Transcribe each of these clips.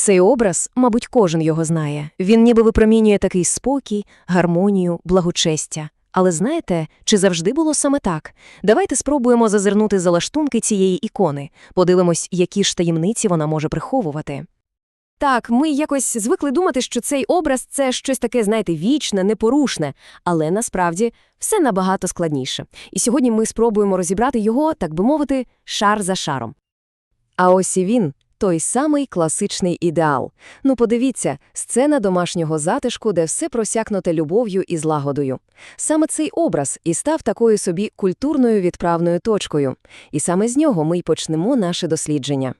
Цей образ, мабуть, кожен його знає. Він ніби випромінює такий спокій, гармонію, благочестя. Але знаєте, чи завжди було саме так? Давайте спробуємо зазирнути за лаштунки цієї ікони, подивимось, які ж таємниці вона може приховувати. Так, ми якось звикли думати, що цей образ це щось таке, знаєте, вічне, непорушне, але насправді все набагато складніше. І сьогодні ми спробуємо розібрати його, так би мовити, шар за шаром. А ось і він, той самий класичний ідеал. Ну, подивіться, сцена домашнього затишку, де все просякнуте любов'ю і злагодою. Саме цей образ і став такою собі культурною відправною точкою. І саме з нього ми й почнемо наше дослідження.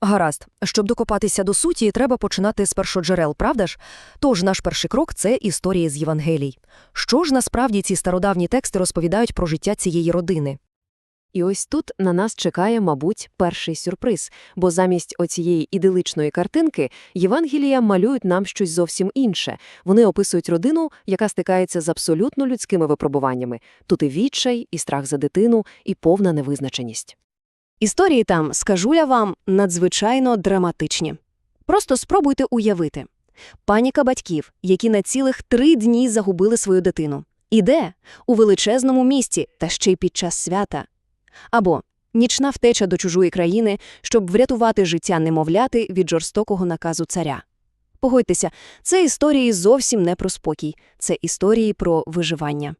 Гаразд, щоб докопатися до суті, треба починати з першоджерел, правда ж? Тож наш перший крок це історії з Євангелій. Що ж насправді ці стародавні тексти розповідають про життя цієї родини? І ось тут на нас чекає, мабуть, перший сюрприз, бо замість оцієї іделичної картинки Євангелія малюють нам щось зовсім інше. Вони описують родину, яка стикається з абсолютно людськими випробуваннями. Тут і відчай, і страх за дитину, і повна невизначеність. Історії там, скажу я вам, надзвичайно драматичні. Просто спробуйте уявити. Паніка батьків, які на цілих три дні загубили свою дитину. І де? У величезному місті, та ще й під час свята. Або нічна втеча до чужої країни, щоб врятувати життя немовляти від жорстокого наказу царя. Погодьтеся, це історії зовсім не про спокій, це історії про виживання.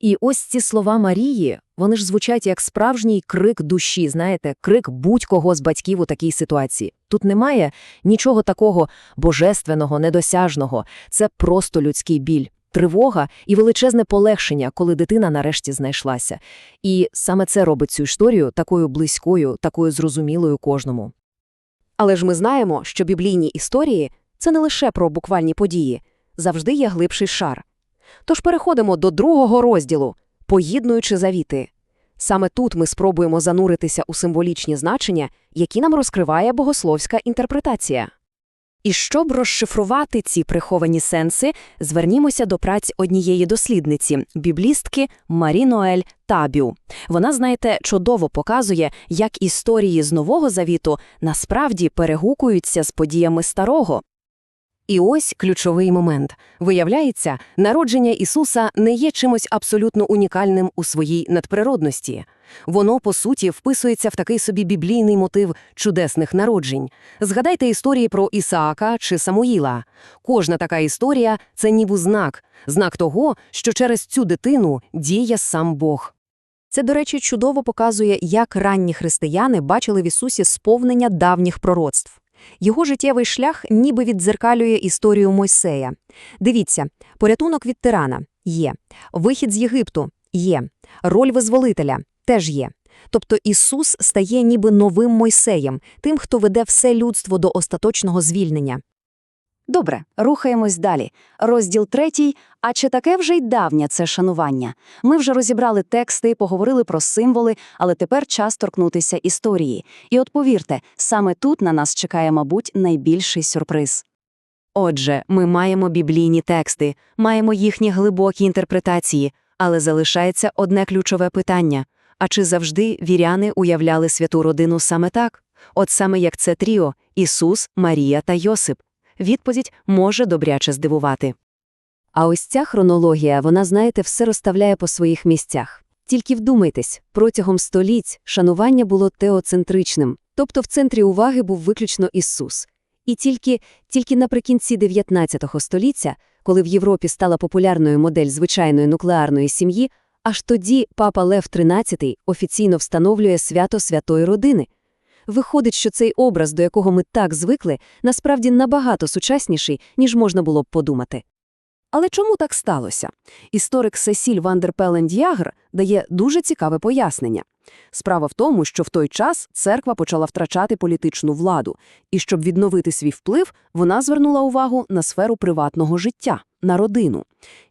І ось ці слова Марії, вони ж звучать як справжній крик душі, знаєте, крик будь-кого з батьків у такій ситуації. Тут немає нічого такого божественного, недосяжного, це просто людський біль. Тривога і величезне полегшення, коли дитина нарешті знайшлася. І саме це робить цю історію такою близькою, такою зрозумілою кожному. Але ж ми знаємо, що біблійні історії – це не лише про буквальні події, завжди є глибший шар. Тож переходимо до другого розділу – поєднуючи завіти. Саме тут ми спробуємо зануритися у символічні значення, які нам розкриває богословська інтерпретація. І щоб розшифрувати ці приховані сенси, звернімося до праць однієї дослідниці, біблістки Марі Ноель Табю. Вона, знаєте, чудово показує, як історії з Нового Завіту насправді перегукуються з подіями Старого. І ось ключовий момент. Виявляється, народження Ісуса не є чимось абсолютно унікальним у своїй надприродності. Воно, по суті, вписується в такий собі біблійний мотив чудесних народжень. Згадайте історії про Ісаака чи Самуїла. Кожна така історія – це ніби знак, знак того, що через цю дитину діє сам Бог. Це, до речі, чудово показує, як ранні християни бачили в Ісусі сповнення давніх пророцтв. Його життєвий шлях ніби віддзеркалює історію Мойсея. Дивіться, порятунок від тирана є, вихід з Єгипту є, роль визволителя теж є. Тобто Ісус стає ніби новим Мойсеєм, тим, хто веде все людство до остаточного звільнення. Добре, рухаємось далі. Розділ третій. А чи таке вже й давнє це шанування? Ми вже розібрали тексти, поговорили про символи, але тепер час торкнутися історії. І от повірте, саме тут на нас чекає, мабуть, найбільший сюрприз. Отже, ми маємо біблійні тексти, маємо їхні глибокі інтерпретації, але залишається одне ключове питання. А чи завжди віряни уявляли святу родину саме так? От саме як це тріо – Ісус, Марія та Йосип. Відповідь може добряче здивувати. А ось ця хронологія, вона, знаєте, все розставляє по своїх місцях. Тільки вдумайтесь, протягом століть шанування було теоцентричним, тобто в центрі уваги був виключно Ісус. І тільки, тільки наприкінці 19 століття, коли в Європі стала популярною модель звичайної нуклеарної сім'ї, аж тоді папа Лев XIII офіційно встановлює свято святої родини. Виходить, що цей образ, до якого ми так звикли, насправді набагато сучасніший, ніж можна було б подумати. Але чому так сталося? Історик Сесіль Вандерпелен Д'Ягр дає дуже цікаве пояснення. Справа в тому, що в той час церква почала втрачати політичну владу, і щоб відновити свій вплив, вона звернула увагу на сферу приватного життя, на родину.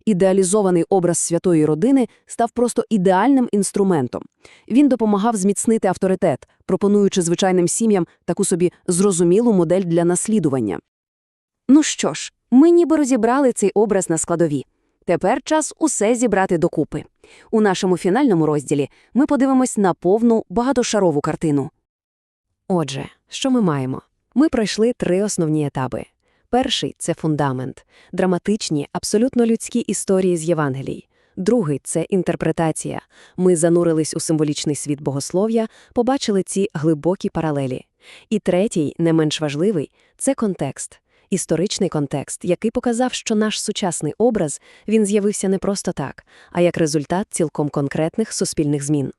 Ідеалізований образ святої родини став просто ідеальним інструментом. Він допомагав зміцнити авторитет, пропонуючи звичайним сім'ям таку собі зрозумілу модель для наслідування. Ну що ж, ми ніби розібрали цей образ на складові. Тепер час усе зібрати докупи. У нашому фінальному розділі ми подивимось на повну багатошарову картину. Отже, що ми маємо? Ми пройшли три основні етапи. Перший – це фундамент, драматичні, абсолютно людські історії з Євангелій. Другий – це інтерпретація. Ми занурились у символічний світ богослов'я, побачили ці глибокі паралелі. І третій, не менш важливий – це контекст. Історичний контекст, який показав, що наш сучасний образ, він з'явився не просто так, а як результат цілком конкретних суспільних змін.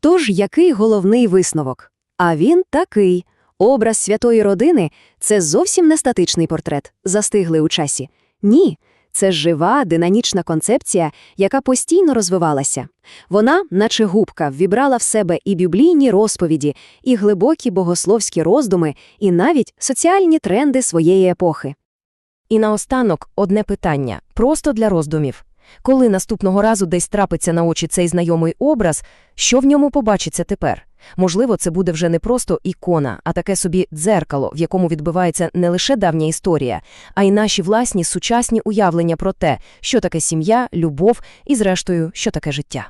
Тож, який головний висновок? А він такий. Образ святої родини – це зовсім не статичний портрет, застиглий у часі. Ні, це жива, динамічна концепція, яка постійно розвивалася. Вона, наче губка, ввібрала в себе і біблійні розповіді, і глибокі богословські роздуми, і навіть соціальні тренди своєї епохи. І наостанок одне питання, просто для роздумів. Коли наступного разу десь трапиться на очі цей знайомий образ, що в ньому побачиться тепер? Можливо, це буде вже не просто ікона, а таке собі дзеркало, в якому відбивається не лише давня історія, а й наші власні сучасні уявлення про те, що таке сім'я, любов і, зрештою, що таке життя.